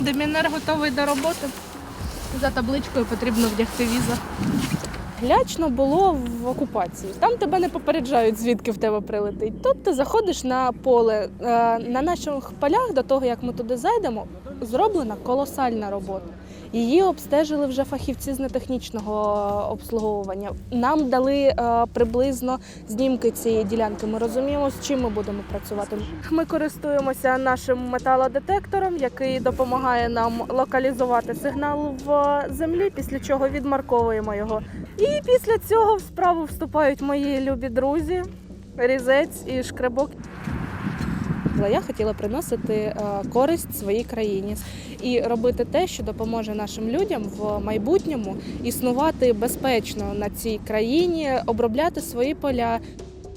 Демінер готовий до роботи. За табличкою потрібно вдягти віза. Глячно було в окупації. Там тебе не попереджають, звідки в тебе прилетить. Тут ти заходиш на поле. Е, На наших полях, до того як ми туди зайдемо, зроблена колосальна робота. Її обстежили вже фахівці з нетехнічного обслуговування. Нам дали е, приблизно знімки цієї ділянки. Ми розуміємо, з чим ми будемо працювати. Ми користуємося нашим металодетектором, який допомагає нам локалізувати сигнал в землі, після чого відмарковуємо його. І після цього в справу вступають мої любі друзі, різець і шкребок. Я хотіла приносити е, користь своїй країні. І робити те, що допоможе нашим людям в майбутньому існувати безпечно на цій країні, обробляти свої поля,